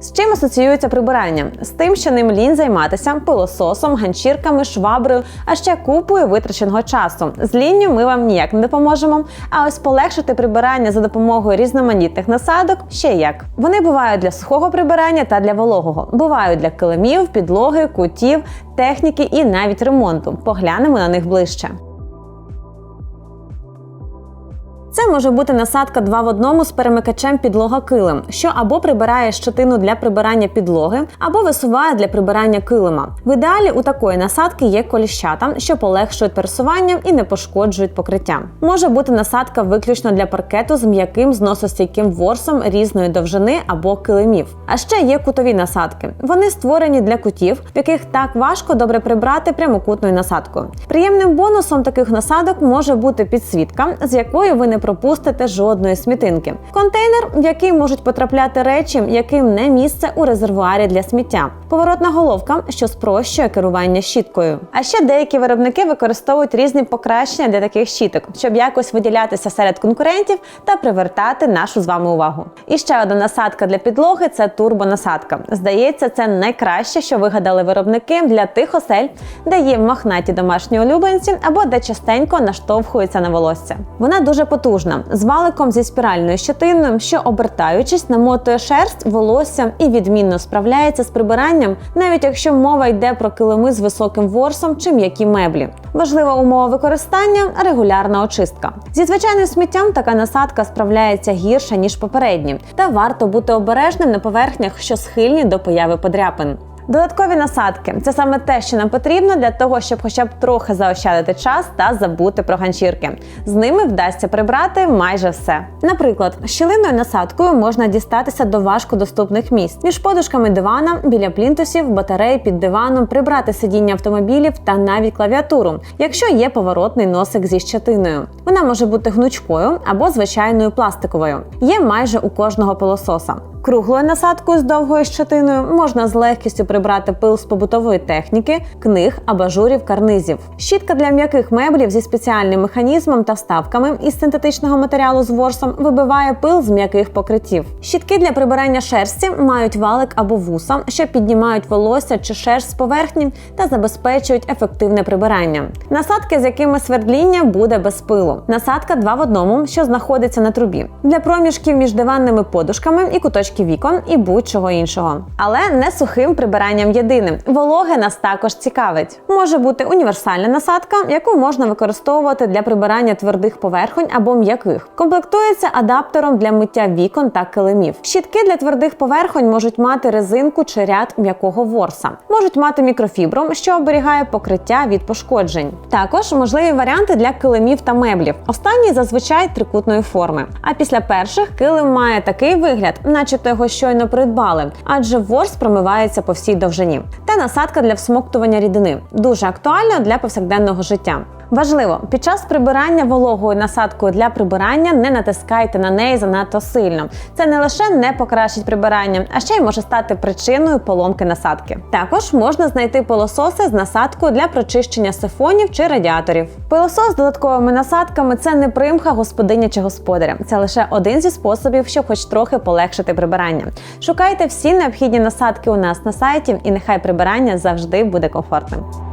З чим асоціюється прибирання? З тим, що ним лінь займатися пилососом, ганчірками, шваброю, а ще купою витраченого часу. З лінню ми вам ніяк не допоможемо. А ось полегшити прибирання за допомогою різноманітних насадок ще як. Вони бувають для сухого прибирання та для вологого. Бувають для килимів, підлоги, кутів, техніки і навіть ремонту. Поглянемо на них ближче. Це може бути насадка 2 в одному з перемикачем підлога килим, що або прибирає щетину для прибирання підлоги, або висуває для прибирання килима. В ідеалі у такої насадки є коліщата, що полегшують пересування і не пошкоджують покриття. Може бути насадка виключно для паркету з м'яким зносостійким ворсом різної довжини або килимів. А ще є кутові насадки. Вони створені для кутів, в яких так важко добре прибрати прямокутною насадкою. Приємним бонусом таких насадок може бути підсвітка, з якою ви не пропустите жодної смітинки. Контейнер, в який можуть потрапляти речі, яким не місце у резервуарі для сміття. Поворотна головка, що спрощує керування щіткою. А ще деякі виробники використовують різні покращення для таких щіток, щоб якось виділятися серед конкурентів та привертати нашу з вами увагу. І ще одна насадка для підлоги це турбонасадка. Здається, це найкраще, що вигадали виробники для тих осель, де є мохнаті домашні улюбленці або де частенько наштовхуються на волосся. Вона дуже потужна, з валиком зі спіральною щетиною, що обертаючись, намотує шерсть, волосся і відмінно справляється з прибиранням, навіть якщо мова йде про килими з високим ворсом чи м'які меблі. Важлива умова використання регулярна очистка. Зі звичайним сміттям така насадка справляється гірше ніж попередні, та варто бути обережним на поверхнях, що схильні до появи подряпин. Додаткові насадки це саме те, що нам потрібно для того, щоб хоча б трохи заощадити час та забути про ганчірки. З ними вдасться прибрати майже все. Наприклад, щілинною насадкою можна дістатися до важкодоступних місць між подушками дивана, біля плінтусів, батарей під диваном, прибрати сидіння автомобілів та навіть клавіатуру, якщо є поворотний носик зі щетиною. Вона може бути гнучкою або звичайною пластиковою. Є майже у кожного пилососа. Круглою насадкою з довгою щетиною можна з легкістю прибрати пил з побутової техніки, книг, абажурів, карнизів. Щітка для м'яких меблів зі спеціальним механізмом та вставками із синтетичного матеріалу з ворсом вибиває пил з м'яких покриттів. Щітки для прибирання шерсті мають валик або вуса, що піднімають волосся чи шерсть з поверхні та забезпечують ефективне прибирання. Насадки, з якими свердління буде без пилу. Насадка 2 в одному, що знаходиться на трубі. Для проміжків між диванними подушками і куточками вікон і будь-чого іншого. Але не сухим прибиранням єдиним. Вологе нас також цікавить. Може бути універсальна насадка, яку можна використовувати для прибирання твердих поверхонь або м'яких. Комплектується адаптером для миття вікон та килимів. Щітки для твердих поверхонь можуть мати резинку чи ряд м'якого ворса, можуть мати мікрофібру, що оберігає покриття від пошкоджень. Також можливі варіанти для килимів та меблів. Останні зазвичай трикутної форми. А після перших килим має такий вигляд, начебто його щойно придбали, адже ворс промивається по всій довжині. Та насадка для всмоктування рідини дуже актуальна для повсякденного життя. Важливо, під час прибирання вологою насадкою для прибирання не натискайте на неї занадто сильно. Це не лише не покращить прибирання, а ще й може стати причиною поломки насадки. Також можна знайти пилососи з насадкою для прочищення сифонів чи радіаторів. Пилосос з додатковими насадками це не примха господиня чи господаря. Це лише один зі способів, щоб хоч трохи полегшити прибирання. Шукайте всі необхідні насадки у нас на сайті, і нехай прибирання завжди буде комфортним.